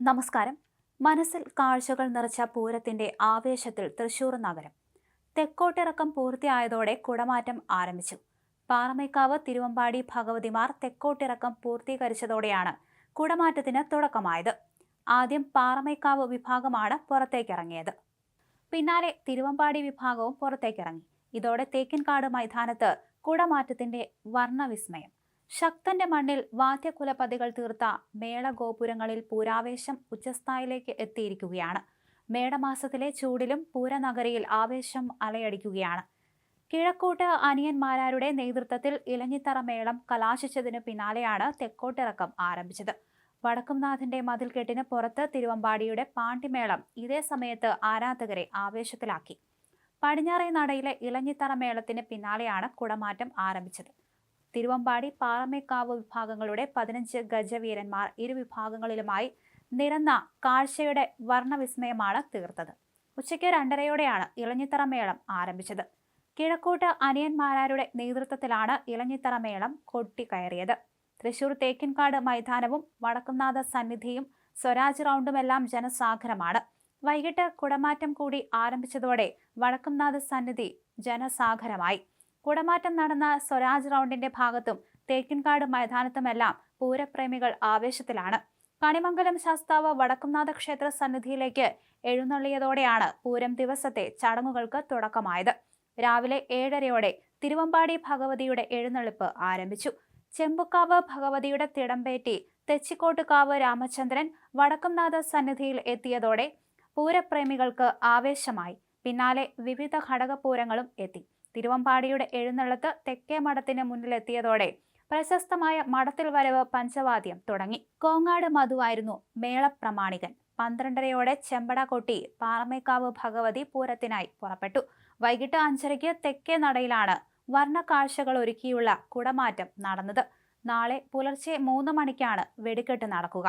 നമസ്കാരം. മനസ്സിൽ കാഴ്ചകൾ നിറച്ച പൂരത്തിന്റെ ആവേശത്തിൽ തൃശൂർ നഗരം. തെക്കോട്ടിറക്കം പൂർത്തിയായതോടെ കുടമാറ്റം ആരംഭിച്ചു. പാറമേക്കാവ് തിരുവമ്പാടി ഭഗവതിമാർ തെക്കോട്ടിറക്കം പൂർത്തീകരിച്ചതോടെയാണ് കുടമാറ്റത്തിന് തുടക്കമായത്. ആദ്യം പാറമേക്കാവ് വിഭാഗമാണ് പുറത്തേക്കിറങ്ങിയത്. പിന്നാലെ തിരുവമ്പാടി വിഭാഗവും പുറത്തേക്കിറങ്ങി. ഇതോടെ തേക്കിൻകാട് മൈതാനത്ത് കുടമാറ്റത്തിന്റെ വർണവിസ്മയം. ശക്തന്റെ മണ്ണിൽ വാദ്യകുലപതികൾ തീർത്ത മേളഗോപുരങ്ങളിൽ പൂരാവേശം ഉച്ചസ്ഥായിലേക്ക് എത്തിയിരിക്കുകയാണ്. മേടമാസത്തിലെ ചൂടിലും പൂരനഗരിയിൽ ആവേശം അലയടിക്കുകയാണ്. കിഴക്കോട്ട് അനിയന്മാരാരുടെ നേതൃത്വത്തിൽ ഇലഞ്ഞിത്തറ മേളം കലാശിച്ചതിനു പിന്നാലെയാണ് തെക്കോട്ടിറക്കം ആരംഭിച്ചത്. വടക്കുംനാഥന്റെ മതിൽക്കെട്ടിന് പുറത്ത് തിരുവമ്പാടിയുടെ പാണ്ടിമേളം ഇതേ സമയത്ത് ആരാധകരെ ആവേശത്തിലാക്കി. പടിഞ്ഞാറേ നടയിലെ ഇലഞ്ഞിത്തറ മേളത്തിന് പിന്നാലെയാണ് കുടമാറ്റം ആരംഭിച്ചത്. തിരുവമ്പാടി പാറമേക്കാവ് വിഭാഗങ്ങളുടെ പതിനഞ്ച് ഗജവീരന്മാർ ഇരു വിഭാഗങ്ങളിലുമായി നിരന്ന കാഴ്ചയുടെ വർണവിസ്മയമാണ് തീർത്തത്. ഉച്ചയ്ക്ക് രണ്ടരയോടെയാണ് ഇളഞ്ഞിത്തറ മേളം ആരംഭിച്ചത്. കിഴക്കോട്ട് അനിയന്മാരാരുടെ നേതൃത്വത്തിലാണ് ഇളഞ്ഞിത്തറ മേളം കൊട്ടിക്കയറിയത്. തൃശൂർ തേക്കിൻകാട് മൈതാനവും വടക്കുംനാഥ സന്നിധിയും സ്വരാജ് റൗണ്ടുമെല്ലാം ജനസാഗരമാണ്. വൈകിട്ട് കുടമാറ്റം കൂടി ആരംഭിച്ചതോടെ വടക്കുംനാഥ സന്നിധി ജനസാഗരമായി. കുടമാറ്റം നടന്ന സ്വരാജ് റൗണ്ടിന്റെ ഭാഗത്തും തേക്കിൻകാട് മൈതാനത്തുമെല്ലാം പൂരപ്രേമികൾ ആവേശത്തിലാണ്. കണിമംഗലം ശാസ്താവ് വടക്കുംനാഥ ക്ഷേത്ര സന്നിധിയിലേക്ക് എഴുന്നള്ളിയതോടെയാണ് പൂരം ദിവസത്തെ ചടങ്ങുകൾക്ക് തുടക്കമായത്. രാവിലെ ഏഴരയോടെ തിരുവമ്പാടി ഭഗവതിയുടെ എഴുന്നള്ളിപ്പ് ആരംഭിച്ചു. ചെമ്പുക്കാവ് ഭഗവതിയുടെ തിടമ്പേറ്റി തെച്ചിക്കോട്ടുകാവ് രാമചന്ദ്രൻ വടക്കുംനാഥ സന്നിധിയിൽ എത്തിയതോടെ പൂരപ്രേമികൾക്ക് ആവേശമായി. പിന്നാലെ വിവിധ ഘടകപൂരങ്ങളും എത്തി. തിരുവമ്പാടിയുടെ എഴുന്നള്ളത്ത് തെക്കേ മഠത്തിന് മുന്നിലെത്തിയതോടെ പ്രശസ്തമായ മഠത്തിൽ വരവ് പഞ്ചവാദ്യം തുടങ്ങി. കോങ്ങാട് മധുവായിരുന്നു മേളപ്രമാണികൻ പന്ത്രണ്ടരയോടെ ചെമ്പട കൊട്ടി പാറമേക്കാവ് ഭഗവതി പൂരത്തിനായി പുറപ്പെട്ടു. വൈകിട്ട് അഞ്ചരയ്ക്ക് തെക്കേ നടയിലാണ് വർണക്കാഴ്ചകൾ ഒരുക്കിയുള്ള കുടമാറ്റം നടന്നത്. നാളെ പുലർച്ചെ മൂന്ന് മണിക്കാണ് വെടിക്കെട്ട് നടക്കുക.